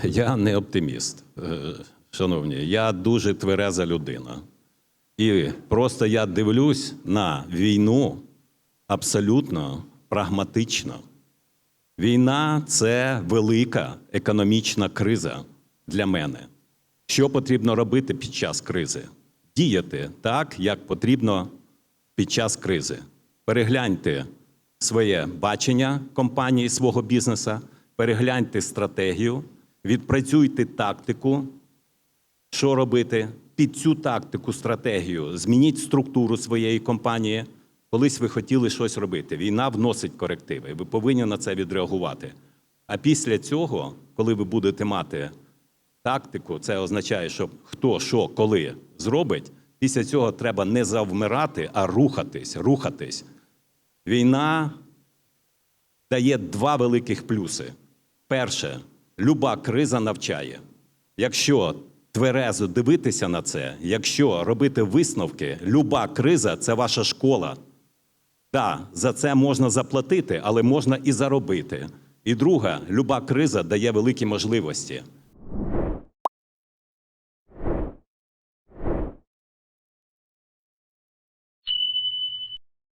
я не оптиміст, е, шановні. Я дуже твереза людина. І просто я дивлюсь на війну абсолютно прагматично. Війна це велика економічна криза для мене. Що потрібно робити під час кризи? Діяти так, як потрібно під час кризи. Перегляньте своє бачення компанії, свого бізнесу, перегляньте стратегію, відпрацюйте тактику, що робити під цю тактику, стратегію, змініть структуру своєї компанії. Колись ви хотіли щось робити. Війна вносить корективи. Ви повинні на це відреагувати. А після цього, коли ви будете мати тактику, це означає, що хто що коли зробить. Після цього треба не завмирати, а рухатись, рухатись. Війна дає два великих плюси. Перше, люба криза навчає. Якщо тверезо дивитися на це, якщо робити висновки, люба криза це ваша школа. Так, за це можна заплатити, але можна і заробити. І друга, люба криза дає великі можливості.